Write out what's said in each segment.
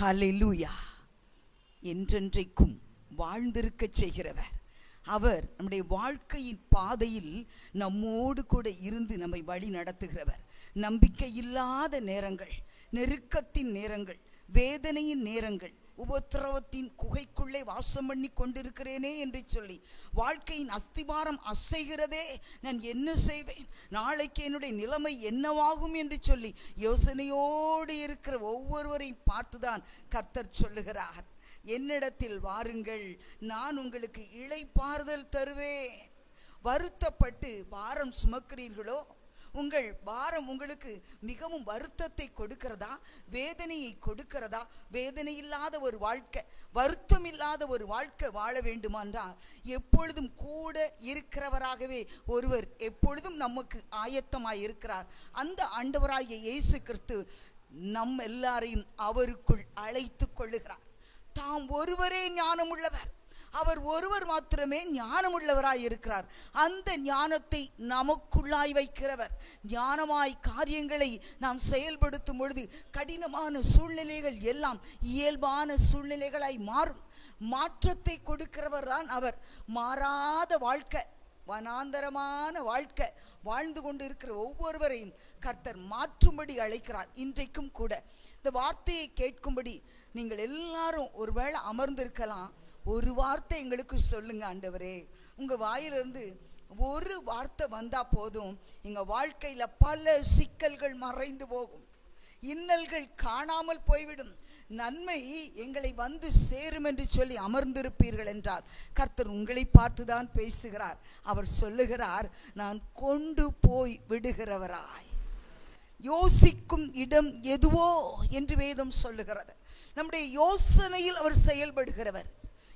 Hallelujah என்றென்றைக்கும் வாழ்ந்திருக்கச் செய்கிறவர். அவர் நம்முடைய வாழ்க்கையின் பாதையில் நம்மோடு கூட இருந்து நம்மை வழி நடத்துகிறவர். நம்பிக்கை இல்லாத நேரங்கள் நெருக்கத்தின் நேரங்கள் வேதனையின் நேரங்கள் உபத்திரவத்தின் குகைக்குள்ளே வாசம் பண்ணி கொண்டிருக்கிறேனே என்று சொல்லி வாழ்க்கையின் அஸ்திபாரம் அசைகிறதே நான் என்ன செய்வேன்? நாளைக்கு என்னுடைய நிலைமை என்னவாகும்? என்று சொல்லி யோசனையோடு இருக்கிற ஒவ்வொருவரையும் பார்த்துதான் கர்த்தர் சொல்லுகிறார். என்னிடத்தில் வாருங்கள் நான் உங்களுக்கு இளைப்பாறுதல் தருவேன். வருத்தப்பட்டு பாரம் சுமக்கிறீர்களோ உங்கள் பாரம் உங்களுக்கு மிகவும் வருத்தத்தை கொடுக்கிறதா? வேதனையை கொடுக்கிறதா? வேதனை இல்லாத ஒரு வாழ்க்கை வருத்தம் இல்லாத ஒரு வாழ்க்கை வாழ வேண்டுமென்றால் எப்பொழுதும் கூட இருக்கிறவராகவே ஒருவர் எப்பொழுதும் நமக்கு ஆயத்தமாய் இருக்கிறார். அந்த ஆண்டவராகிய இயேசு கிறிஸ்து நம் எல்லாரையும் அவருக்குள் அழைத்து கொள்ளுகிறார். தாம் ஒருவரே ஞானமுள்ளவர். அவர் ஒருவர் மாத்திரமே ஞானமுள்ளவராய் இருக்கிறார். அந்த ஞானத்தை நமக்குள்ளாய் வைக்கிறவர். ஞானமாய் காரியங்களை நாம் செயல்படுத்தும் பொழுது கடினமான சூழ்நிலைகள் எல்லாம் இயல்பான சூழ்நிலைகளாய் மாறும். மாற்றத்தை கொடுக்கிறவர் தான் அவர். மாறாத வாழ்க்கை வனாந்தரமான வாழ்க்கை வாழ்ந்து கொண்டு இருக்கிற ஒவ்வொருவரையும் கர்த்தர் மாற்றும்படி அழைக்கிறார். இன்றைக்கும் கூட இந்த வார்த்தையை கேட்கும்படி நீங்கள் எல்லாரும் ஒருவேளை அமர்ந்திருக்கலாம். ஒரு வார்த்தை எங்களுக்கு சொல்லுங்க ஆண்டவரே. உங்க வாயிலிருந்து ஒரு வார்த்தை வந்தா போதும். எங்க வாழ்க்கையில பல சிக்கல்கள் மறைந்து போகும். இன்னல்கள் காணாமல் போய்விடும். நன்மை எங்களை வந்து சேரும் என்று சொல்லி அமர்ந்திருப்பீர்கள் என்றால் கர்த்தர் உங்களை பார்த்துதான் பேசுகிறார். அவர் சொல்லுகிறார் நான் கொண்டு போய் விடுகிறவராய். யோசிக்கும் இடம் எதுவோ என்று வேதம் சொல்லுகிறது. நம்முடைய யோசனையில் அவர் செயல்படுகிறவர்.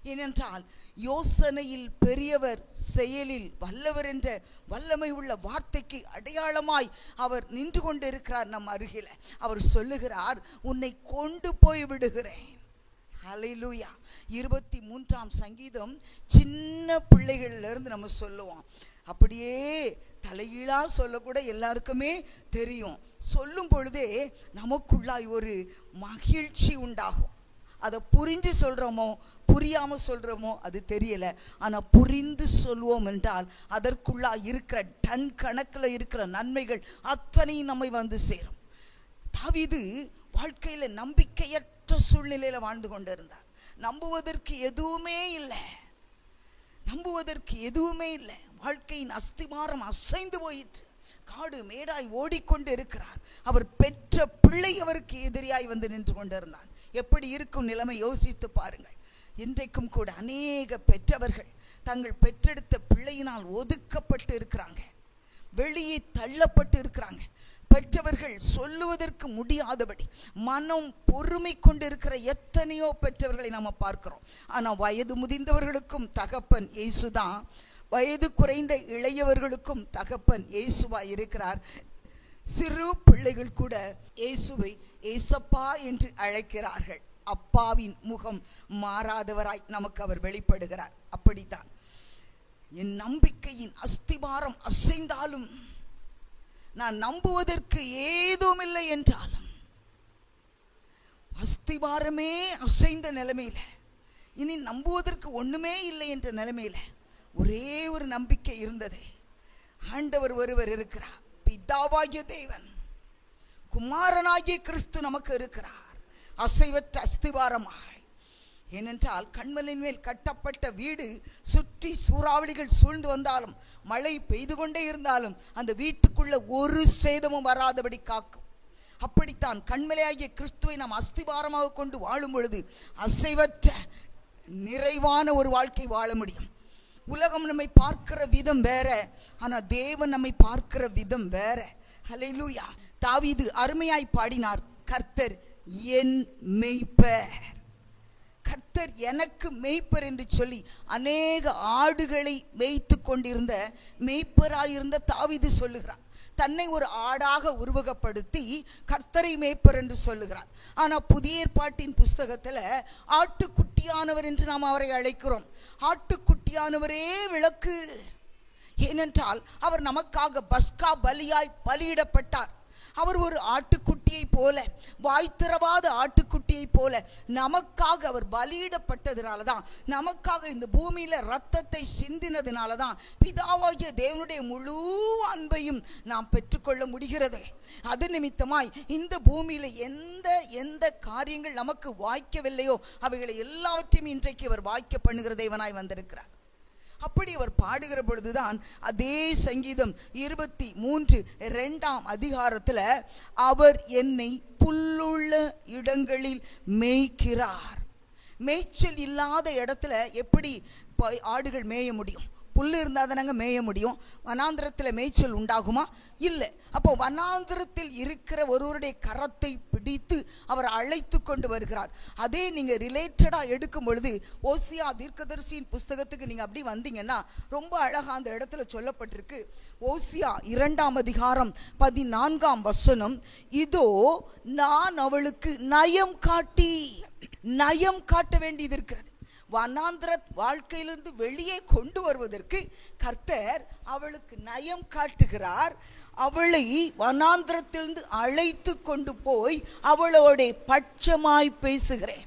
ஏனென்றால் யோசனையில் பெரியவர் செயலில் வல்லவர் என்ற வல்லமை உள்ள வார்த்தைக்கு அடையாளமாய் அவர் நின்று கொண்டிருக்கிறார் நம் அருகில். அவர் சொல்லுகிறார் உன்னை கொண்டு போய் விடுகிறேன். அலையிலூயா இருபத்தி மூன்றாம் சங்கீதம் சின்ன பிள்ளைகள்லேருந்து நம்ம சொல்லுவோம். அப்படியே தலைகீழா சொல்லக்கூட எல்லாருக்குமே தெரியும். சொல்லும் பொழுதே நமக்குள்ளாய் ஒரு மகிழ்ச்சி உண்டாகும். அதை புரிஞ்சு சொல்கிறோமோ புரியாமல் சொல்கிறோமோ அது தெரியலை. ஆனால் புரிந்து சொல்வோம் என்றால் அதற்குள்ளா இருக்கிற டன் கணக்கில் இருக்கிற நன்மைகள் அத்தனையும் நம்மை வந்து சேரும். தாவீது வாழ்க்கையில் நம்பிக்கையற்ற சூழ்நிலையில் வாழ்ந்து கொண்டிருந்தார். நம்புவதற்கு எதுவுமே இல்லை. நம்புவதற்கு எதுவுமே இல்லை. வாழ்க்கையின் அஸ்திமாரம் அசைந்து போயிற்று. காடு மேடாய் ஓடிக்கொண்டு இருக்கிறார் அவர் பெற்ற பிள்ளை அவருக்கு எதிரியாய் வந்து நின்று கொண்டிருந்தார் எப்படி இருக்கும் நிலைமை யோசித்து பாருங்கள். இன்றைக்கும் கூட அநேக பெற்றவர்கள் தங்கள் பெற்றெடுத்த பிள்ளையினால் ஒதுக்கப்பட்டு இருக்கிறாங்க வெளியே தள்ளப்பட்டு இருக்கிறாங்க பெற்றவர்கள் சொல்லுவதற்கு முடியாதபடி மனம் பொறுமை கொண்டு இருக்கிற எத்தனையோ பெற்றவர்களை நாம் பார்க்கிறோம். ஆனால் வயது முதிர்ந்தவர்களுக்கும் தகப்பன் இயேசுதான் வயது குறைந்த இளையவர்களுக்கும் தகப்பன் இயேசுவா இருக்கிறார். சிறு பிள்ளைகள் கூட இயேசுவை ஏசப்பா என்று அழைக்கிறார்கள். அப்பாவின் முகம் மாறாதவராய் நமக்கு அவர் வெளிப்படுகிறார். அப்படித்தான். என் நம்பிக்கையின் அஸ்திபாரம் அசைந்தாலும் நான் நம்புவதற்கு ஏதுமில்லை என்றாலும் அஸ்திபாரமே அசைந்த நிலைமையில இனி நம்புவதற்கு ஒண்ணுமே இல்லை என்ற நிலைமையில ஒரே ஒரு நம்பிக்கை இருந்தது. ஆண்டவர் ஒருவர் இருக்கிறார். பிதாவாகிய தேவன் குமாரனாகிய கிறிஸ்து நமக்கு இருக்கிறார். அசைவற்ற அஸ்திவாரமாய் ஏனென்றால் கண்மலின் மேல் கட்டப்பட்ட வீடு சுற்றி சூறாவளிகள் சூழ்ந்து வந்தாலும் மழை பெய்து கொண்டே இருந்தாலும் அந்த வீட்டுக்குள்ள ஒரு சேதமும் வராதபடி காக்கும். அப்படித்தான் கண்மலையாகிய கிறிஸ்துவை நாம் அஸ்திவாரமாக கொண்டு வாழும் பொழுது அசைவற்ற நிறைவான ஒரு வாழ்க்கை வாழ முடியும். உலகம் நம்மை பார்க்கிற விதம் வேற ஆனால் தேவன் நம்மை பார்க்கிற விதம் வேற. ஹalleluya தாவிது அருமையாய் பாடினார் கர்த்தர் என் மெய்ப்பர். கர்த்தர் எனக்கு மெய்ப்பர் என்று சொல்லி அநேக ஆடுகளை மேய்த்து கொண்டிருந்த மெய்ப்பராயிருந்த தாவிது சொல்லுகிறார். தன்னை ஒரு ஆடாக உருவகப்படுத்தி கர்த்தரை மேய்ப்பர் என்று சொல்லுகிறார். ஆனால் புதிய ஏற்பாட்டின் புஸ்தகத்தில் ஆட்டுக்குட்டியானவர் என்று நாம் அவரை அழைக்கிறோம். ஆட்டுக்குட்டியானவரே விளக்கு. ஏனென்றால் அவர் நமக்காக பஸ்கா பலியாய் பலியிடப்பட்டார். அவர் ஒரு ஆட்டுக்குட்டியை போல வாய் திறவாத ஆட்டுக்குட்டியை போல நமக்காக அவர் பலியிடப்பட்டதுனால தான் நமக்காக இந்த பூமியில ரத்தத்தை சிந்தினதுனால தான் பிதாவாகிய தேவனுடைய முழு அன்பையும் நாம் பெற்றுக்கொள்ள முடிகிறது. அது நிமித்தமாய் இந்த பூமியில எந்த எந்த காரியங்கள் நமக்கு வாய்க்கவில்லையோ அவைகளை எல்லாவற்றையும் இன்றைக்கு அவர் வாய்க்க பண்ணுகிற தேவனாய் வந்திருக்கிறார். அப்படி அவர் பாடுகிற பொழுதுதான் அதே சங்கீதம் இருபத்தி மூன்று ரெண்டாம் அதிகாரத்தில் அவர் என்னை புல்லுள்ள இடங்களில் மேய்க்கிறார். மேய்ச்சல் இல்லாத இடத்துல எப்படி ஆடுகள் மேய முடியும்? புல் இருந்தால் தானேங்க மேய முடியும்? வனாந்திரத்தில் மேய்ச்சல் உண்டாகுமா? இல்லை. அப்போ வனாந்திரத்தில் இருக்கிற ஒருவருடைய கரத்தை பிடித்து அவர் அழைத்து கொண்டு வருகிறார். அதே நீங்கள் ரிலேட்டடாக எடுக்கும் பொழுது ஓசியா தீர்க்கதரிசியின் புஸ்தகத்துக்கு நீங்கள் அப்படி வந்தீங்கன்னா ரொம்ப அழகாக அந்த இடத்துல சொல்லப்பட்டிருக்கு. ஓசியா இரண்டாம் அதிகாரம் பதினான்காம் வசனம் இதோ நான் அவளுக்கு நயம் காட்டி நயம் காட்ட வேண்டியது இருக்கிறது. வனாந்திர வாழ்க்கையிலிருந்து வெளியே கொண்டு வருவதற்கு கர்த்தர் அவளுக்கு நயம் காட்டுகிறார். அவளை வனாந்திரத்திலிருந்து அழைத்து கொண்டு போய் அவளோட பட்சமாய் பேசுகிறேன்.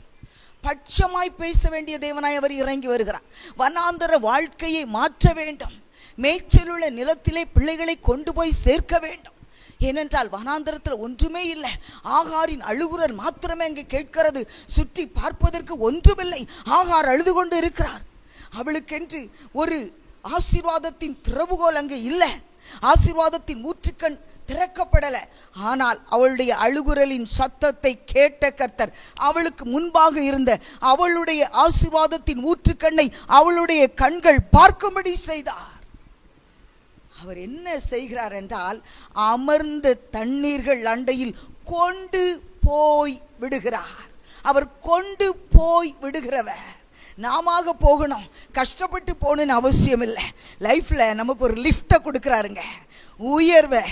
பட்சமாய் பேச வேண்டிய தேவனாய் அவர் இறங்கி வருகிறார். வனாந்திர வாழ்க்கையை மாற்ற வேண்டும். மேய்ச்சலுள்ள நிலத்திலே பிள்ளைகளை கொண்டு போய் சேர்க்க வேண்டும். ஏனென்றால் வனாந்தரத்தில் ஒன்றுமே இல்லை. ஆகாரின் அழுகுரல் மாத்திரமே அங்கே கேட்கிறது. சுற்றி பார்ப்பதற்கு ஒன்றுமில்லை. ஆகார் அழுது கொண்டு இருக்கிறார். அவளுக்கென்று ஒரு ஆசீர்வாதத்தின் திறவுகோல் அங்கு இல்லை. ஆசீர்வாதத்தின் ஊற்றுக்கண் திறக்கப்படலை. ஆனால் அவளுடைய அழுகுரலின் சத்தத்தை கேட்ட கர்த்தர் அவளுக்கு முன்பாக இருந்த அவளுடைய ஆசீர்வாதத்தின் ஊற்றுக்கண்ணை அவளுடைய கண்கள் பார்க்கும்படி செய்தார். அவர் என்ன செய்கிறார் என்றால் அமர்ந்த தண்ணீர்கள் அண்டையில் கொண்டு போய் விடுகிறார். அவர் கொண்டு போய் விடுகிறவர். நாம போகணும். கஷ்டப்பட்டு போகணுன்னு அவசியம் இல்லை லைஃப்பில் நமக்கு ஒரு லிஃப்ட்டை கொடுக்குறாருங்க. உயர்வை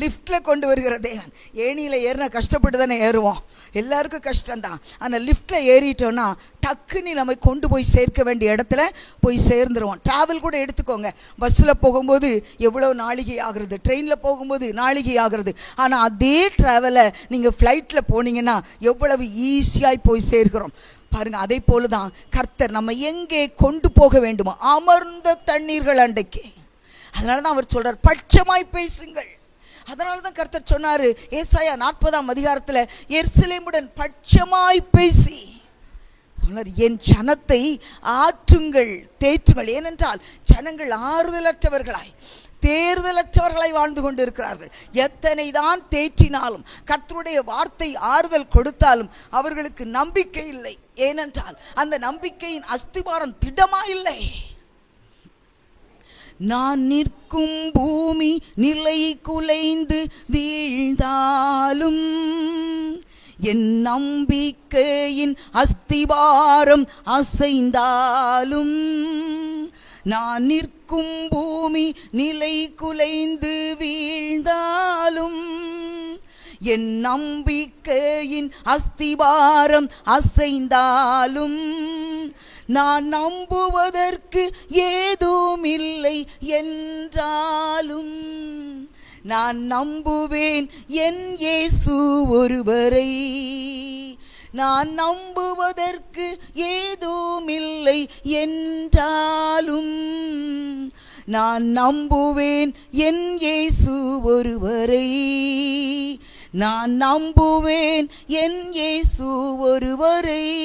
லிஃப்ட்டில் கொண்டு வருகிற தேவன். ஏணியில் ஏறினா கஷ்டப்பட்டு தானே ஏறுவோம். எல்லாருக்கும் கஷ்டம்தான். ஆனால் லிஃப்ட்டில் ஏறிட்டோன்னா டக்குன்னு நம்ம கொண்டு போய் சேர்க்க வேண்டிய இடத்துல போய் சேர்ந்துருவோம். ட்ராவல் கூட எடுத்துக்கோங்க. பஸ்ஸில் போகும்போது எவ்வளோ நாளிகை ஆகிறது? ட்ரெயினில் போகும்போது நாளிகை ஆகிறது? ஆனால் அதே ட்ராவலை நீங்கள் ஃப்ளைட்டில் போனீங்கன்னா எவ்வளவு ஈஸியாக போய் சேர்க்கிறோம். பாருங்க அதே போல தான் கர்த்தர் நம்ம எங்கே கொண்டு போக வேண்டுமோ அமர்ந்த தண்ணீர்கள் அண்டைக்கு அதனால தான் அவர் சொல்கிறார் பட்சமாய் பேசுங்கள். அதனால தான் கர்த்தர் சொன்னார் ஏசாயா நாற்பதாம் அதிகாரத்தில் எர்சிலேமுடன் பட்சமாய் பேசி. என் ஜனத்தை ஆற்றுங்கள் தேற்றுங்கள். ஏனென்றால் ஜனங்கள் ஆறுதலற்றவர்களாய் தேர்தலற்றவர்களை வாழ்ந்து கொண்டிருக்கிறார்கள். எத்தனை தான் தேற்றினாலும் கர்த்தருடைய வார்த்தை ஆறுதல் கொடுத்தாலும் அவர்களுக்கு நம்பிக்கை இல்லை. ஏனென்றால் அந்த நம்பிக்கையின் அஸ்திபாரம் திடமா இல்லை நான் நிற்கும் பூமி நிலை குலைந்து வீழ்ந்தாலும் என் நம்பிக்கையின் அஸ்திவாரம் அசைந்தாலும் நான் நிற்கும் பூமி நிலை குலைந்து வீழ்ந்தாலும் என் நம்பிக்கையின் அஸ்திவாரம் அசைந்தாலும் நான் நம்புவதற்கு ஏதுமில்லை என்றாலும் நான் நம்புவேன் என் இயேசு ஒருவரை. நான் நம்புவதற்கு ஏதுமில்லை என்றாலும் நான் நம்புவேன் என் இயேசு ஒருவரை. நான் நம்புவேன் என் இயேசு ஒருவரை.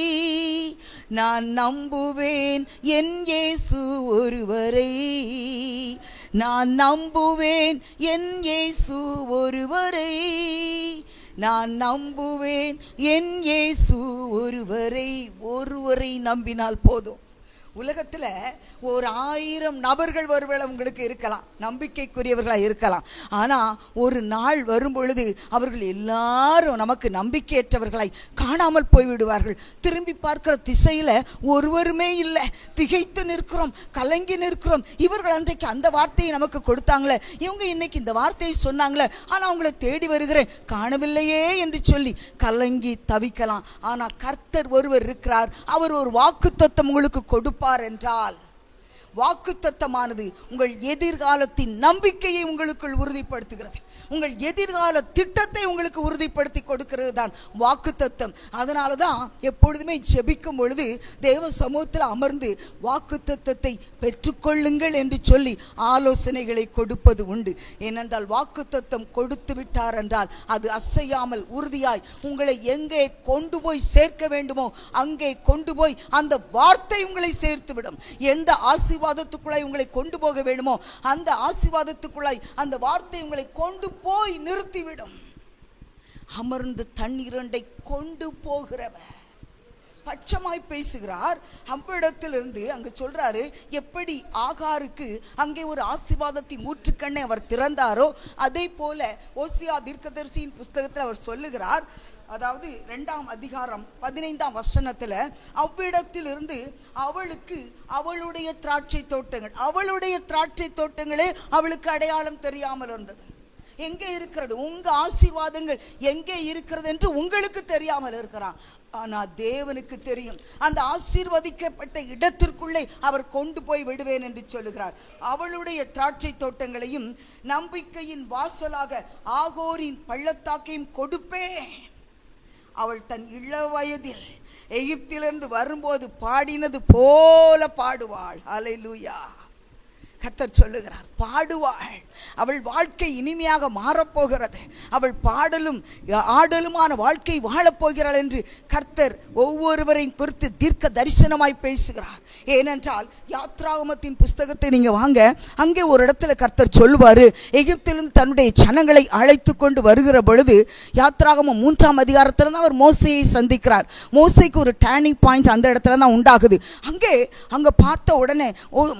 நான் நம்புவேன் என் இயேசு ஒருவரை. நான் நம்புவேன் என் இயேசு ஒருவரை. நான் நம்புவேன் என் இயேசு ஒருவரை. ஒருவரை நம்பினால் போதும். உலகத்தில் ஒரு ஆயிரம் நபர்கள் ஒருவேளை உங்களுக்கு இருக்கலாம். நம்பிக்கைக்குரியவர்களாக இருக்கலாம். ஆனால் ஒரு நாள் வரும் பொழுது அவர்கள் எல்லாரும் நமக்கு நம்பிக்கையற்றவர்களாய் காணாமல் போய்விடுவார்கள். திரும்பி பார்க்கிற திசையில் ஒருவருமே இல்லை. திகைத்து நிற்கிறோம் கலங்கி நிற்கிறோம். இவர்கள் அன்றைக்கு அந்த வார்த்தையை நமக்கு கொடுத்தாங்களே. இவங்க இன்னைக்கு இந்த வார்த்தையை சொன்னாங்களே. ஆனால் அவங்கள தேடி வருகிறேன். காணவில்லையே என்று சொல்லி கலங்கி தவிக்கலாம். ஆனால் கர்த்தர் ஒருவர் இருக்கிறார். அவர் ஒரு வாக்கு உங்களுக்கு கொடுப்பார். என்றால் வாக்குத்தத்தமானது உங்கள் எதிர்காலத்தின் நம்பிக்கையை உங்களுக்குள் உறுதிப்படுத்துகிறது. உங்கள் எதிர்கால திட்டத்தை உங்களுக்கு உறுதிப்படுத்தி கொடுக்கிறது தான் வாக்குத்தத்தம். அதனால தான் எப்பொழுதுமே ஜெபிக்கும் பொழுது தேவ சமூகத்தில் அமர்ந்து வாக்குத்தத்தத்தை பெற்றுக்கொள்ளுங்கள் என்று சொல்லி ஆலோசனைகளை கொடுப்பது உண்டு. ஏனென்றால் வாக்குத்தத்தம் கொடுத்து விட்டார் என்றால் அது அசையாமல் உறுதியாய் உங்களை எங்கே கொண்டு போய் சேர்க்க வேண்டுமோ அங்கே கொண்டு போய் அந்த வார்த்தை உங்களை சேர்த்துவிடும். எந்த ஆசி ஆசீர்வாதத்துக்குள்ளாய் உங்களை கொண்டு போக வேண்டுமோ அந்த ஆசீர்வாதத்துக்குள்ளாய் அந்த வார்த்தை உங்களை கொண்டு போய் நிறுத்திவிடும். அமர்ந்து தண்ணீரண்டை கொண்டு போகிறவர். பட்சமாய் பேசுகிறார். அவ்விடத்திலிருந்து அங்கு சொல்றாரு எப்படி ஆகாருக்கு அங்கே ஒரு ஆசீர்வாதத்தின் ஊற்றுக்கண்ணை அவர் திறந்தாரோ அதே போல ஓசியா தீர்க்கதரிசியின் புஸ்தகத்தில் அவர் சொல்லுகிறார் அதாவது ரெண்டாம் அதிகாரம் பதினைந்தாம் வசனத்தில் அவ்விடத்திலிருந்து அவளுக்கு அவளுடைய திராட்சை தோட்டங்கள் அவளுடைய திராட்சை தோட்டங்களே அவளுக்கு அடையாளம் தெரியாமல் இருந்தது. எங்கே இருக்கிறது? உங்கள் ஆசீர்வாதங்கள் எங்கே இருக்கிறது என்று உங்களுக்கு தெரியாமல் இருக்கிறான். ஆனால் தேவனுக்கு தெரியும். அந்த ஆசீர்வதிக்கப்பட்ட இடத்திற்குள்ளே அவர் கொண்டு போய் விடுவேன் என்று சொல்லுகிறார். அவளுடைய திராட்சை தோட்டங்களையும் நம்பிக்கையின் வாசலாக ஆகோரின் பள்ளத்தாக்கையும் கொடுப்பேன். அவள் தன் இள வயதில் எகிப்திலிருந்து வரும்போது பாடினது போல பாடுவாள். அலை லூயா கத்தர் சொல்லுகிறார் பாடுவாள். அவள் வாழ்க்கை இனிமையாக மாறப்போகிறது. அவள் பாடலும் ஆடலுமான வாழ்க்கை வாழப்போகிறாள் என்று கர்த்தர் ஒவ்வொருவரையும் குறித்து தீர்க்க தரிசனமாய் பேசுகிறார். ஏனென்றால் யாத்ராகமத்தின் புஸ்தகத்தை நீங்க வாங்க அங்கே ஒரு இடத்துல கர்த்தர் சொல்லுவார் எகிப்திலிருந்து தன்னுடைய ஜனங்களை அழைத்து கொண்டு வருகிற பொழுது யாத்ராகமம் மூன்றாம் அதிகாரத்தில் தான் அவர் மோசையை சந்திக்கிறார். மோசைக்கு ஒரு டேர்னிங் பாயிண்ட் அந்த இடத்துல தான் உண்டாகுது. அங்கே அங்க பார்த்த உடனே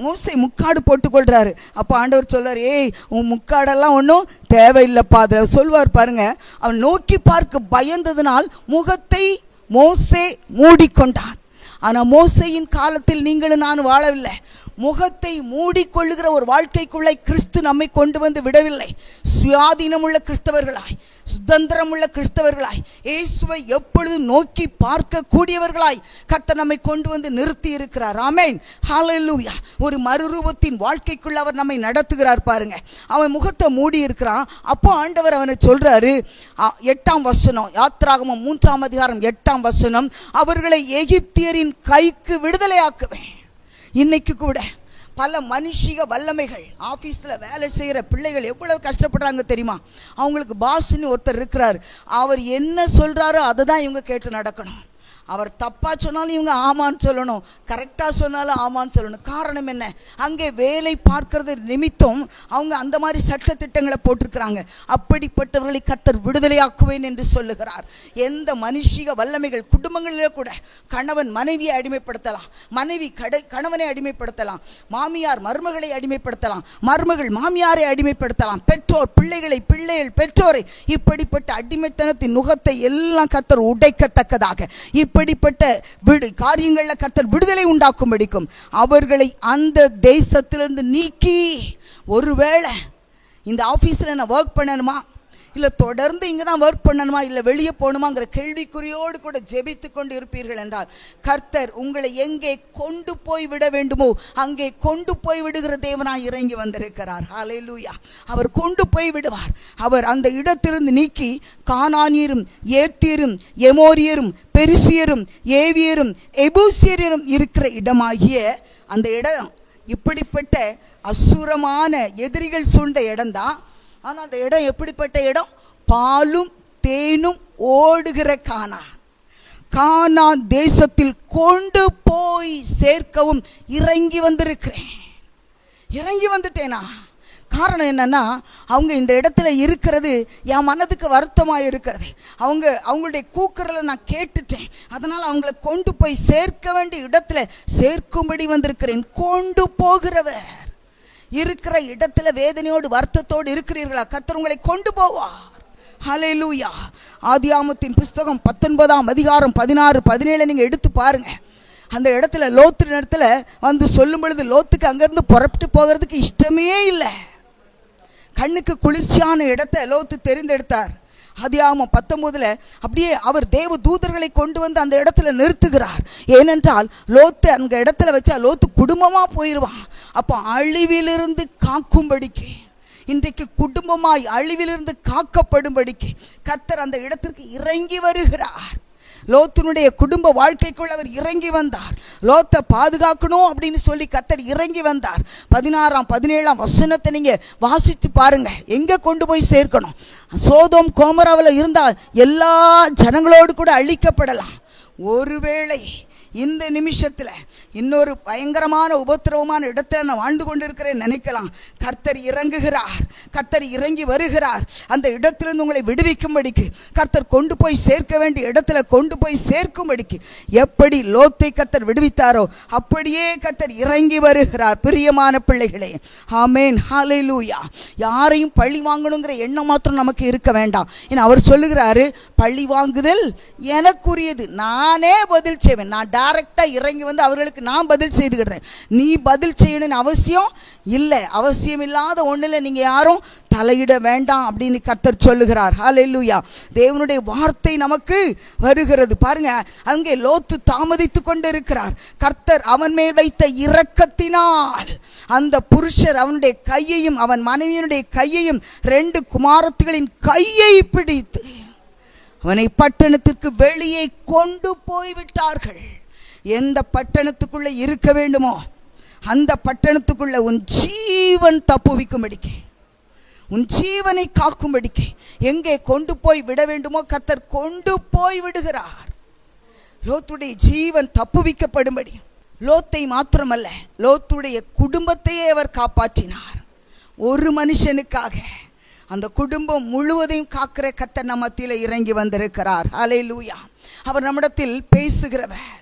மோசை முக்காடு போட்டு போட்டுக்கொள்றாரு அப்போ ஆண்டவர் சொல்கிறார் ஏய் உன் முக்காடெல்லாம் ஒன்றும் தேவையில்லைப்பா. அதில் சொல்வார் பாருங்க அவன் நோக்கி பார்க்க பயந்ததினால் முகத்தை மோசே மூடிக்கொண்டான். ஆனா மோசையின் காலத்தில் நீங்களும் நான் வாழவில்லை. முகத்தை மூடிக்கொள்ளுகிற ஒரு வாழ்க்கைக்குள்ளே கிறிஸ்து நம்மை கொண்டு வந்து விடவில்லை. சுயாதீனமுள்ள கிறிஸ்தவர்களாய் சுதந்திரமுள்ள கிறிஸ்தவர்களாய் இயேசுவை எப்பொழுதும் நோக்கி பார்க்க கூடியவர்களாய் நம்மை கொண்டு வந்து நிறுத்தி இருக்கிறார் ராமேன் ஹalleluya. ஒரு மறுரூபத்தின் வாழ்க்கைக்குள்ள அவர் நம்மை நடத்துகிறார் பாருங்க. அவன் முகத்தை மூடி இருக்கிறான் அப்போ ஆண்டவர் அவனை சொல்றாரு எட்டாம் வசனம் யாத்ராகமம் மூன்றாம் அதிகாரம் எட்டாம் வசனம் அவர்களை எகிப்தியரின் கைக்கு விடுதலையாக்குவேன். இன்னைக்கு கூட பல மனுஷிக வல்லமைகள் ஆஃபீஸில் வேலை செய்கிற பிள்ளைகள் எவ்வளவு கஷ்டப்படுறாங்க தெரியுமா? அவங்களுக்கு பாஸ்ன்னு ஒருத்தர் இருக்கிறார். அவர் என்ன சொல்கிறாரோ அதை தான் இவங்க கேட்டு நடக்கணும். அவர் தப்பாக சொன்னாலும் இவங்க ஆமான்னு சொல்லணும். கரெக்டாக சொன்னாலும் ஆமான்னு சொல்லணும். காரணம் என்ன? அங்கே வேலை பார்க்கறது நிமித்தம் அவங்க அந்த மாதிரி சட்ட திட்டங்களை போட்டிருக்கிறாங்க. அப்படிப்பட்டவர்களை கத்தர் விடுதலையாக்குவேன் என்று சொல்லுகிறார். எந்த மனுஷிக வல்லமைகள் குடும்பங்களிலே கூட கணவன் மனைவியை அடிமைப்படுத்தலாம். மனைவி கடை கணவனை அடிமைப்படுத்தலாம். மாமியார் மருமகளை அடிமைப்படுத்தலாம். மருமகள் மாமியாரை அடிமைப்படுத்தலாம். பெற்றோர் பிள்ளைகளை பிள்ளைகள் பெற்றோரை இப்படிப்பட்ட அடிமைத்தனத்தின் நுகத்தை எல்லாம் கத்தர் உடைக்கத்தக்கதாக. அப்படிப்பட்ட விடு காரியங்களில் கர்த்தர் விடுதலை உண்டாக்கும்படிக்கும் அவர்களை அந்த தேசத்திலிருந்து நீக்கி ஒருவேளை இந்த ஆஃபீஸில் நான் ஒர்க் பண்ணணுமா? இல்லை தொடர்ந்து இங்கே தான் ஒர்க் பண்ணணுமா இல்லை வெளியே போகணுமாங்கிற கேள்விக்குறியோடு கூட ஜெபித்து கொண்டு இருப்பீர்கள் என்றால் கர்த்தர் உங்களை எங்கே கொண்டு போய் விட வேண்டுமோ அங்கே கொண்டு போய் விடுகிற தேவனாய் இறங்கி வந்திருக்கிறார். ஹalleluya அவர் கொண்டு போய் விடுவார். அவர் அந்த இடத்திலிருந்து நீக்கி கானானியரும் ஏத்தியரும் எமோரியரும் பெருசியரும் ஏவியரும் எபூசியரும் இருக்கிற இடமாகிய அந்த இடம் இப்படிப்பட்ட அசுரமான எதிரிகள் சூழ்ந்த இடம்தான். ஆனால் அந்த இடம் எப்படிப்பட்ட இடம்? பாலும் தேனும் ஓடுகிற கானா. காணா தேசத்தில் கொண்டு போய் சேர்க்கவும் இறங்கி வந்திருக்கிறேன். இறங்கி வந்துட்டேனா? காரணம் என்னன்னா அவங்க இந்த இடத்துல இருக்கிறது என் மனதுக்கு வருத்தமாக இருக்கிறது. அவங்க அவங்களுடைய கூக்குரலை நான் கேட்டுட்டேன். அதனால் அவங்கள கொண்டு போய் சேர்க்க வேண்டிய இடத்துல சேர்க்கும்படி வந்திருக்கிறேன். கொண்டு போகிறவர். இருக்கிற இடத்துல வேதனையோடு வருத்தத்தோடு இருக்கிறீர்களா? கர்த்தர் உங்களை கொண்டு போவார். ஹalleluya ஆதியாமத்தின் புஸ்தகம் பத்தொன்பதாம் அதிகாரம் பதினாறு பதினேழு நீங்கள் எடுத்து பாருங்கள் அந்த இடத்துல லோத்து இடத்துல வந்து சொல்லும் பொழுது லோத்துக்கு அங்கேருந்து புறப்பட்டு போகிறதுக்கு இஷ்டமே இல்லை. கண்ணுக்கு குளிர்ச்சியான இடத்தை லோத்து தெரிந்தெடுத்தார். அதியாமம் பத்தொம்போதில் அப்படியே அவர் தேவ தூதர்களை கொண்டு வந்து அந்த இடத்துல நிறுத்துகிறார். ஏனென்றால் லோத்து அந்த இடத்துல வச்சா லோத்து குடும்பமாக போயிடுவான் அப்போ அழிவிலிருந்து காக்கும்படிக்கு இன்றைக்கு குடும்பமாய் அழிவிலிருந்து காக்கப்படும்படிக்கு கத்தர் அந்த இடத்திற்கு இறங்கி வருகிறார். லோத்தினுடைய குடும்ப வாழ்க்கைக்குள் அவர் இறங்கி வந்தார். லோத்தை பாதுகாக்கணும் அப்படின்னு சொல்லி கத்தர் இறங்கி வந்தார். பதினாறாம் பதினேழாம் வசனத்தை நீங்கள் வாசித்து பாருங்க. எங்கே கொண்டு போய் சேர்க்கணும்? சோதோம் கோமராவில் இருந்தால் எல்லா ஜனங்களோடு கூட அழிக்கப்படலாம். ஒருவேளை இந்த நிமிஷத்தில் இன்னொரு பயங்கரமான உபத்திரவமான இடத்துல நான் வாழ்ந்து கொண்டிருக்கிறேன் நினைக்கலாம். கர்த்தர் இறங்குகிறார். கர்த்தர் இறங்கி வருகிறார். அந்த இடத்திலிருந்து உங்களை விடுவிக்கும்படிக்கு கர்த்தர் கொண்டு போய் சேர்க்க வேண்டிய இடத்துல கொண்டு போய் சேர்க்கும்படிக்கு எப்படி லோத்தை கர்த்தர் விடுவித்தாரோ அப்படியே கர்த்தர் இறங்கி வருகிறார். பிரியமான பிள்ளைகளே ஆமேன். லூயா யாரையும் பழி வாங்கணுங்கிற எண்ணம் மாத்திரம் நமக்கு இருக்க வேண்டாம். ஏன்னா அவர் சொல்லுகிறாரு பழி வாங்குதல் எனக்குரியது. நானே பதில் செய்வேன். நான் டைரக்டாக இறங்கி வந்து அவர்களுக்கு நான் பதில் செய்துக்கிடுறேன் நீ பதில் செய்யணும்னு அவசியம் இல்லை. அவசியம் இல்லாத ஒன்றில் நீங்கள் யாரும் தலையிட வேண்டாம் அப்படின்னு கர்த்தர் சொல்லுகிறார். ஹalleluya தேவனுடைய வார்த்தை நமக்கு வருகிறது. பாருங்க அங்கே லோத்து தாமதித்து கொண்டு இருக்கிறார் கர்த்தர் அவன் மேல் வைத்த இரக்கத்தினால் அந்த புருஷர் அவனுடைய கையையும் அவன் மனைவியினுடைய கையையும் ரெண்டு குமாரத்துகளின் கையை பிடித்து அவனை பட்டணத்திற்கு வெளியே கொண்டு போய்விட்டார்கள். எந்த பட்டணத்துக்குள்ள இருக்க வேண்டுமோ அந்த பட்டணத்துக்குள்ள உன் ஜீவன் தப்புவிக்கும்படிக்கு உன் ஜீவனை காக்கும்படிக்கு எங்கே கொண்டு போய் விட வேண்டுமோ கத்தர் கொண்டு போய் விடுகிறார். லோத்துடைய ஜீவன் தப்புவிக்கப்படும்படி லோத்தை மாத்திரமல்ல லோத்துடைய குடும்பத்தையே அவர் காப்பாற்றினார். ஒரு மனுஷனுக்காக அந்த குடும்பம் முழுவதையும் காக்கிற கத்தர் நம்மத்தில இறங்கி வந்திருக்கிறார். அலை லூயா அவர் நம்மிடத்தில் பேசுகிறவர்.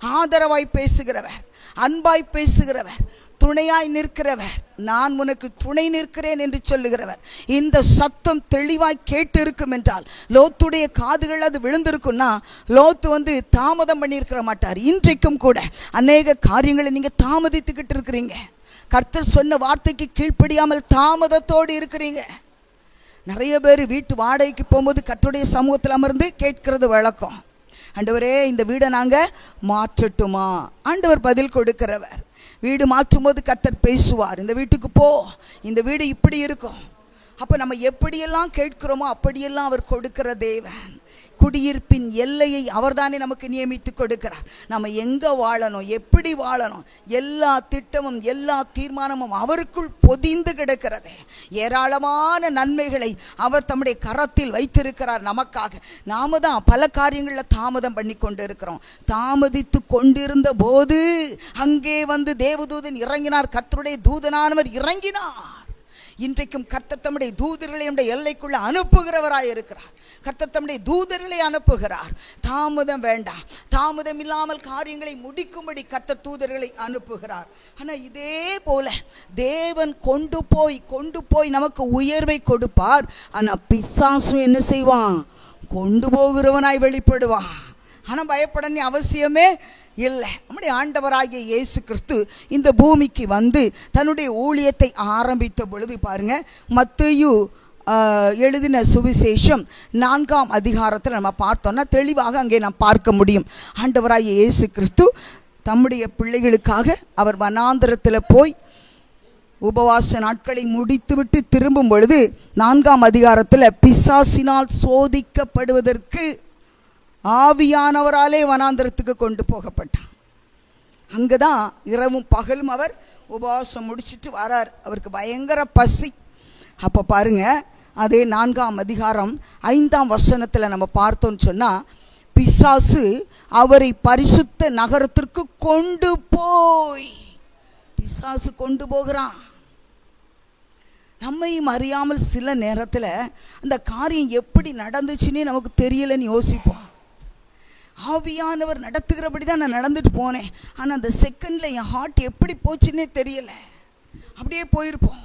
ஆதரவாய் பேசுகிறவர் அன்பாய் பேசுகிறவர் துணையாய் நிற்கிறவர். நான் உனக்கு துணை நிற்கிறேன் என்று சொல்லுகிறவர். இந்த சத்தம் தெளிவாய் கேட்டு இருக்கும் என்றால் லோத்துடைய காதுகள் அது விழுந்திருக்கும்னா லோத்து வந்து தாமதம் பண்ணியிருக்கிற மாட்டார். இன்றைக்கும் கூட அநேக காரியங்களை நீங்கள் தாமதித்துக்கிட்டு இருக்கிறீங்க. கர்த்தர் சொன்ன வார்த்தைக்கு கீழ்ப்படியாமல் தாமதத்தோடு இருக்கிறீங்க. நிறைய பேர் வீட்டு வாடகைக்கு போகும்போது கர்த்தருடைய சமூகத்தில் அமர்ந்து கேட்கிறது வழக்கம். ஆண்டவரே இந்த வீடை நாங்கள் மாற்றட்டுமா? ஆண்டவர் பதில் கொடுக்கிறவர். வீடு மாற்றும்போது கத்தர் பேசுவார். இந்த வீட்டுக்கு போ. இந்த வீடு இப்படி இருக்கும். அப்போ நம்ம எப்படியெல்லாம் கேட்கிறோமோ அப்படியெல்லாம் அவர் கொடுக்கிற தேவன். குடியிருப்பின் எல்லையை அவர்தானே நமக்கு நியமித்து கொடுக்கிறார். நம்ம எங்கே வாழணும்? எப்படி வாழணும்? எல்லா திட்டமும் எல்லா தீர்மானமும் அவருக்குள் பொதிந்து கிடக்கிறது. ஏராளமான நன்மைகளை அவர் தம்முடைய கரத்தில் வைத்திருக்கிறார் நமக்காக. நாம தான் பல காரியங்களில் தாமதம் பண்ணி கொண்டு இருக்கிறோம் தாமதித்து கொண்டிருந்த போது அங்கே வந்து தேவதூதன் இறங்கினார். கர்த்தருடைய தூதனானவர் இறங்கினார். இன்றைக்கும் கர்த்தர் தம்முடைய தூதர்களை நம்முடைய எல்லைக்குள்ளே அனுப்புகிறவராய் இருக்கிறார். கர்த்தர் தம்முடைய தூதர்களை அனுப்புகிறார். தாமதம் வேண்டாம். தாமதம் இல்லாமல் காரியங்களை முடிக்கும்படி கர்த்தர் தூதர்களை அனுப்புகிறார். ஆனால் இதே போல தேவன் கொண்டு போய் கொண்டு போய் நமக்கு உயர்வை கொடுப்பார். ஆனால் பிசாசும் என்ன செய்வான்? கொண்டு போகிறவனாய் வெளிப்படுவான். ஆனால் பயப்படணும் அவசியமே இல்லை. நம்முடைய ஆண்டவராகிய இயேசு கிறிஸ்து இந்த பூமிக்கு வந்து தன்னுடைய ஊழியத்தை ஆரம்பித்த பொழுது பாருங்க மத்தையு எழுதின சுவிசேஷம் நான்காம் அதிகாரத்தில் நம்ம பார்த்தோம்னா தெளிவாக அங்கே நாம் பார்க்க முடியும். ஆண்டவராகிய இயேசு கிறிஸ்து தம்முடைய பிள்ளைகளுக்காக அவர் வனாந்திரத்தில் போய் உபவாச நாட்களை முடித்துவிட்டு திரும்பும் பொழுது நான்காம் அதிகாரத்தில் பிசாசினால் சோதிக்கப்படுவதற்கு ஆவியானவராலே வனாந்திரத்துக்கு கொண்டு போகப்பட்டான். அங்கே தான் இரவும் பகலும் அவர் உபவாசம் முடிச்சிட்டு வரார். அவருக்கு பயங்கர பசி. அப்போ பாருங்க அதே நான்காம் அதிகாரம் ஐந்தாம் வசனத்தில் நம்ம பார்த்தோம்னு சொன்னால் பிசாசு அவரை பரிசுத்த நகரத்திற்கு கொண்டு போய் பிசாசு கொண்டு போகிறான். நம்மையும் அறியாமல் சில நேரத்தில் அந்த காரியம் எப்படி நடந்துச்சுன்னே நமக்கு தெரியலன்னு யோசிப்போம் ஆவியானவர் நடத்துகிறபடி தான் நான் நடந்துட்டு போனேன். ஆனால் அந்த செகண்டில் என் ஹார்ட் எப்படி போச்சுன்னே தெரியலை. அப்படியே போயிருப்போம்.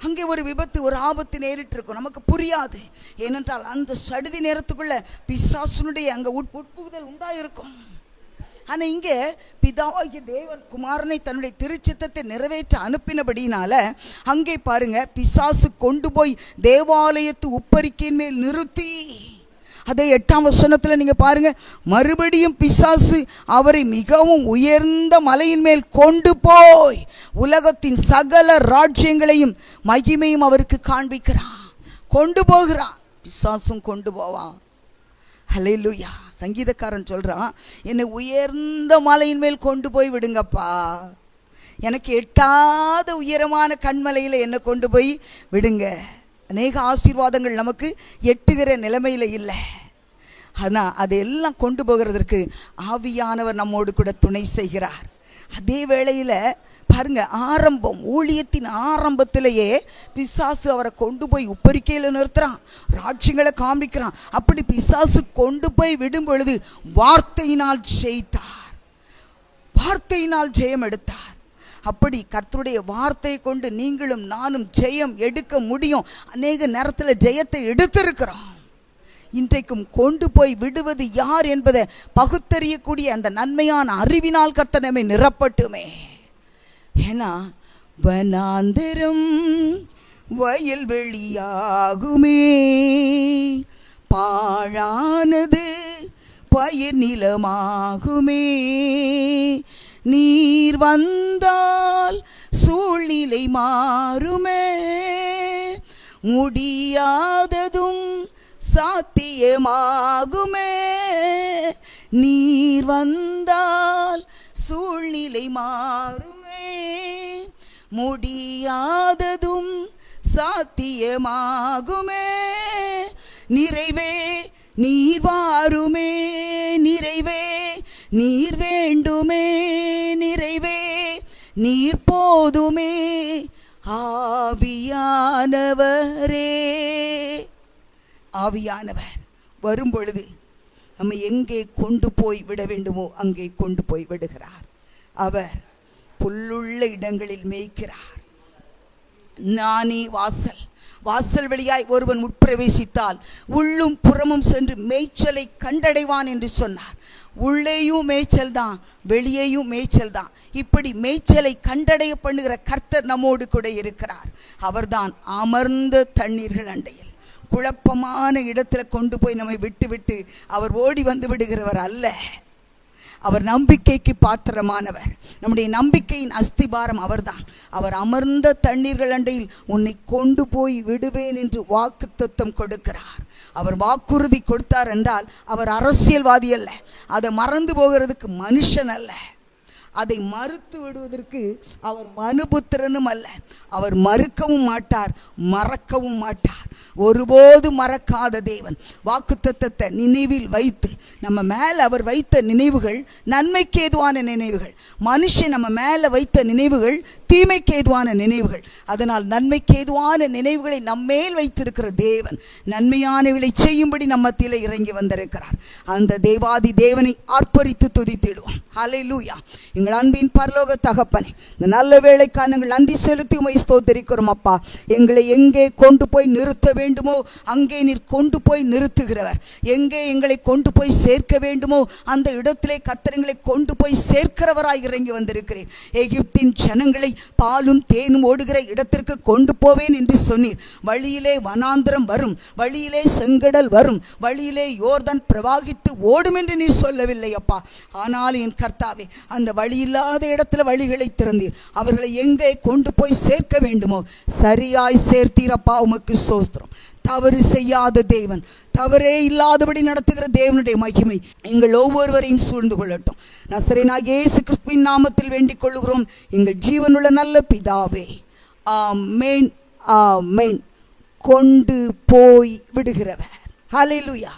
அங்கே ஒரு விபத்து ஒரு ஆபத்து நேரிட்டு இருக்கும். நமக்கு புரியாது. ஏனென்றால் அந்த சடுதி நேரத்துக்குள்ளே பிசாசுனுடைய அங்கே உட் உட்புகுதல் உண்டாயிருக்கும். ஆனால் இங்கே பிதாவாகிய தேவன் குமாரனை தன்னுடைய திருச்சித்தத்தை நிறைவேற்ற அனுப்பினபடினால அங்கே பாருங்க பிசாசு கொண்டு போய் தேவாலயத்து உப்பரிக்கையின் மேல் நிறுத்தி. அதை எட்டாம் வசனத்தில் நீங்கள் பாருங்கள் மறுபடியும் பிசாசு அவரை மிகவும் உயர்ந்த மலையின் மேல் கொண்டு போய் உலகத்தின் சகல ராஜ்யங்களையும் மகிமையும் அவருக்கு காண்பிக்கிறான். கொண்டு போகிறான். பிசாசும் கொண்டு போவான். ஹalleluya. சங்கீதக்காரன் சொல்கிறான் என்னை உயர்ந்த மலையின் மேல் கொண்டு போய் விடுங்கப்பா. எனக்கு எட்டாத உயரமான கண்மலையில் என்னை கொண்டு போய் விடுங்க. அநேக ஆசீர்வாதங்கள் நமக்கு எட்டுகிற நிலைமையில் இல்லை. ஆனால் அதையெல்லாம் கொண்டு போகிறதற்கு ஆவியானவர் நம்மோடு கூட துணை செய்கிறார். அதே வேளையில் பாருங்க ஆரம்பம் ஊழியத்தின் ஆரம்பத்திலேயே பிசாசு அவரை கொண்டு போய் உப்பரிக்கையில் நிறுத்துறான். ராட்சியங்களை காமிக்கிறான். அப்படி பிசாசு கொண்டு போய் விடும் பொழுது வார்த்தையினால் ஜெயித்தார். வார்த்தையினால் ஜெயம் எடுத்தார். அப்படி கர்த்தருடைய வார்த்தையை கொண்டு நீங்களும் நானும் ஜெயம் எடுக்க முடியும். அநேக நேரத்தில் ஜெயத்தை எடுத்திருக்கிறோம். இன்றைக்கும் கொண்டு போய் விடுவது யார் என்பதை பகுத்தறியக்கூடிய அந்த நன்மையான அறிவினால் கர்த்தனமே நிரப்பட்டுமே. ஏன்னா வனாந்திரம் வயல்வெளியாகுமே பாழானது பயிர் நிலமாகுமே. நீர் வந்தால் சூழ்நிலை மாறுமே. முடியாததும் சாத்தியமாகுமே. நீர் வந்தால் சூழ்நிலை மாறுமே. முடியாததும் சாத்தியமாகுமே. நிறைவே நீர் வாருமே. நிறைவே நீர் வேண்டுமே நிறைவே. நீர் போதுமே ஆவியானவரே. ஆவியானவர் வரும் பொழுது நம்ம எங்கே கொண்டு போய் விட வேண்டுமோ அங்கே கொண்டு போய் விடுகிறார். அவர் புல்லுள்ள இடங்களில் மேய்க்கிறார். நானே வாசல். வாசல் வழியாய் ஒருவன் உட்பிரவேசித்தால் உள்ளும் புறமும் சென்று மேய்ச்சலை கண்டடைவான் என்று சொன்னார். உள்ளேயும் மேய்ச்சல் தான் வெளியேயும் மேய்ச்சல் தான் இப்படி மேய்ச்சலை கண்டடைய பண்ணுகிற கர்த்தர் நம்மோடு கூட இருக்கிறார். அவர்தான் அமர்ந்த தண்ணீர்கள் அண்டையில். குழப்பமான இடத்துல கொண்டு போய் நம்மை விட்டு விட்டு அவர் ஓடி வந்து விடுகிறவர் அல்ல. அவர் நம்பிக்கைக்கு பாத்திரமானவர். நம்முடைய நம்பிக்கையின் அஸ்திபாரம் அவர்தான். அவர் அமர்ந்த தண்ணீர்கள் அண்டையில் உன்னை கொண்டு போய் விடுவேன் என்று வாக்கு கொடுக்கிறார். அவர் வாக்குறுதி கொடுத்தார் என்றால் அவர் அரசியல்வாதி அல்ல. அதை மறந்து போகிறதுக்கு மனுஷன் அல்ல. அதை மறுத்து விடுவதற்கு அவர் மனுபுத்திரனும் அல்ல. அவர் மறுக்கவும் மாட்டார் மறக்கவும் மாட்டார். ஒருபோது மறக்காத தேவன். வாக்குத்தத்தத்தை நினைவில் வைத்து நம்ம மேலே அவர் வைத்த நினைவுகள் நன்மைக்கு ஏதுவான நினைவுகள். மனுஷன் நம்ம மேலே வைத்த நினைவுகள் தீமைக்கு ஏதுவான நினைவுகள். அதனால் நன்மைக்கு ஏதுவான நினைவுகளை நம்மேல் வைத்திருக்கிற தேவன் நன்மையானவர்களை செய்யும்படி நம்ம மத்தியில் இறங்கி வந்திருக்கிறார். அந்த தேவாதி தேவனை ஆர்ப்பரித்து துதித்திடுவோம். ஹலை லூயா எங்கள் அன்பின் பரலோக தகப்பனே இந்த நல்ல வேலைக்கான எங்கள் நன்றி செலுத்தி உமை ஸ்தோத்தரிக்கிறோம் அப்பா. எங்களை எங்கே கொண்டு போய் நிறுத்த வேண்டுமோ அங்கே நீர் கொண்டு போய் நிறுத்துகிறவர். எங்கே எங்களை கொண்டு போய் சேர்க்க வேண்டுமோ அந்த இடத்திலே கத்திரங்களை கொண்டு போய் சேர்க்கிறவராய் இறங்கி வந்திருக்கிறேன். எகிப்தின் ஜனங்களை பாலும் தேனும் ஓடுகிற இடத்திற்கு கொண்டு போவேன் என்று சொன்னீர். வழியிலே வனாந்திரம் வரும் வழியிலே செங்கடல் வரும் வழியிலே யோர்தான் பிரவாகித்து ஓடும் என்று நீ சொல்லவில்லை அப்பா. ஆனால் என் கர்த்தாவே அந்த வழி இல்லாத இடத்துல வழிகளை திறந்தீர். அவர்களை எங்கே கொண்டு போய் சேர்க்க வேண்டுமோ? சரியாய் சேர்த்தீரப்பா உமக்கு சோஸ்திரம். தவறு செய்யாத தேவன். தவறே இல்லாதபடி நடத்துகிற தேவனுடைய மகிமை. எங்கள் ஒவ்வொருவரையும் சூழ்ந்து கொள்ளட்டும். நசரேனாக இயேசு கிறிஸ்துவின் நாமத்தில் வேண்டிக் கொள்கிறோம் எங்கள் ஜீவனுள்ள நல்ல பிதாவே. ஆமென் ஆமென். கொண்டு போய் விடுகிறவர். ஹalleluya.